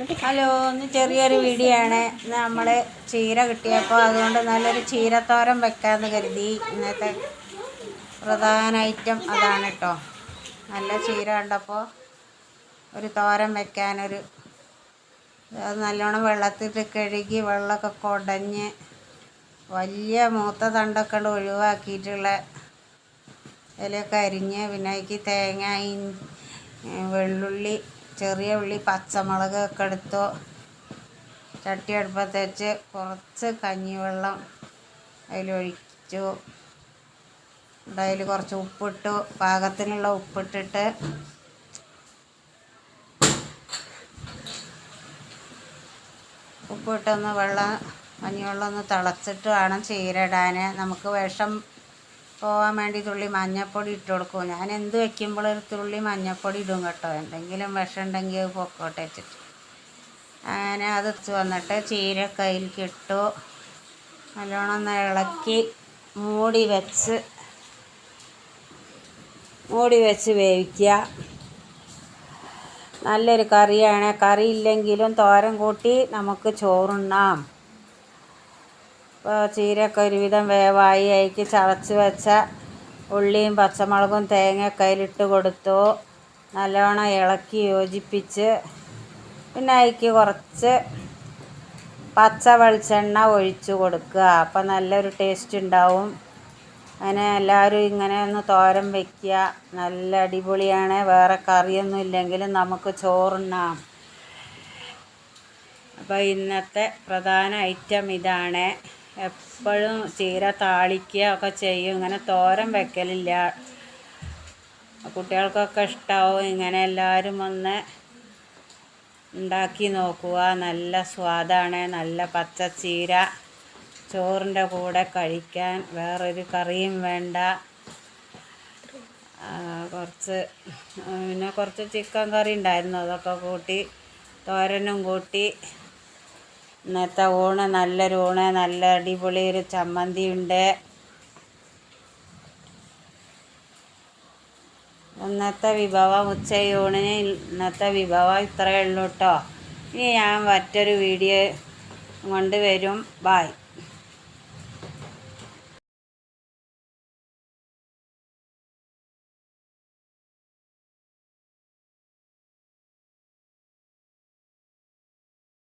Hello ഒന്ന് ചെറിയൊരു video ആണ് ഇന്ന് നമ്മൾ ചീര കിട്ടിയപ്പോൾ അതുകൊണ്ട് നല്ലൊരു ചീരത്തോരൻ വെക്കാമെന്ന് കരുതി. ഇന്നത്തെ പ്രധാന ഐറ്റം അതാണ് കേട്ടോ നല്ല ചീര കണ്ടപ്പോൾ ഒരു തോരൻ വെക്കാനൊരു അത് നല്ലോണം വെള്ളത്തിട്ട് കഴുകി വെള്ളമൊക്കെ കൊടഞ്ഞ് വലിയ മൂത്ത തണ്ടൊക്കെ ഒഴിവാക്കിയിട്ടുള്ള ഇലയൊക്കെ അരിഞ്ഞ് പിന്നെ അതിക്ക് തേങ്ങ വെള്ളുള്ളി ചെറിയ ഉള്ളി പച്ചമുളക് ഒക്കെ എടുത്തു. ചട്ടി അടുപ്പത്ത് വെച്ച് കുറച്ച് കഞ്ഞിവെള്ളം അതിലൊഴിച്ചു അതിൽ കുറച്ച് ഉപ്പിട്ടു. പാകത്തിനുള്ള ഉപ്പിട്ടിട്ട് ഉപ്പിട്ടൊന്ന് വെള്ളം മഞ്ഞവെള്ളം ഒന്ന് തിളച്ചിട്ട് വേണം ചീരടാൻ നമുക്ക് വിഷം പോകാൻ വേണ്ടി തുള്ളി മഞ്ഞപ്പൊടി ഇട്ട് കൊടുക്കും. ഞാൻ എന്ത് വെക്കുമ്പോൾ ഒരു തുള്ളി മഞ്ഞൾപ്പൊടി ഇടും കേട്ടോ. എന്തെങ്കിലും വിഷം ഉണ്ടെങ്കിൽ അത് പൊക്കോട്ടെ വെച്ചിട്ട്. അങ്ങനെ അത് വന്നിട്ട് ചീര ഇട്ടു. നല്ലോണം ഇളക്കി മൂടി വെച്ച് മൂടി വെച്ച് വേവിക്കുക. നല്ലൊരു കറിയാണ്. കറി ഇല്ലെങ്കിലും തോരൻ കൂട്ടി നമുക്ക് ചോറുണ്ണാം. ചീരയൊക്കെ ഒരുവിധം വേവായി. അതിക്ക് ചതച്ച് വെച്ച ഉള്ളിയും പച്ചമുളകും തേങ്ങയൊക്കെ അതിലിട്ട് കൊടുത്തു. നല്ലോണം ഇളക്കി യോജിപ്പിച്ച് പിന്നെ അതിക്ക് കുറച്ച് പച്ച വെളിച്ചെണ്ണ ഒഴിച്ചു കൊടുക്കുക. അപ്പം നല്ലൊരു ടേസ്റ്റ് ഉണ്ടാവും. അങ്ങനെ എല്ലാവരും ഇങ്ങനെ ഒന്ന് തോരൻ വയ്ക്കുക നല്ല അടിപൊളിയാണ്. വേറെ കറിയൊന്നും ഇല്ലെങ്കിലും നമുക്ക് ചോറുണ്ണാം. അപ്പോൾ ഇന്നത്തെ പ്രധാന ഐറ്റം ഇതാണ് എപ്പോഴും ചീര താളിക്കുക ഒക്കെ ചെയ്യും. ഇങ്ങനെ തോരൻ വെക്കലില്ല. കുട്ടികൾക്കൊക്കെ ഇഷ്ടമാവും ഇങ്ങനെ എല്ലാവരും ഒന്ന് ഉണ്ടാക്കി നോക്കുക. നല്ല സ്വാദാണ്. നല്ല പച്ച ചീര ചോറിന്റെ കൂടെ കഴിക്കാൻ. വേറൊരു കറിയും വേണ്ട. കുറച്ച് പിന്നെ കുറച്ച് ചിക്കൻ കറി ഉണ്ടായിരുന്നു. അതൊക്കെ കൂട്ടി തോരനും കൂട്ടി. ഇന്നത്തെ ഊണ് നല്ലൊരു ഊണ് നല്ല അടിപൊളി ഒരു ചമ്മന്തി ഉണ്ട്. ഇന്നത്തെ വിഭവം ഉച്ചയൂണിന് ഇന്നത്തെ വിഭവം ഇത്രയേ ഉള്ളൂ കേട്ടോ ഇനി ഞാൻ മറ്റൊരു വീഡിയോ കൊണ്ട് വരും. ബായ്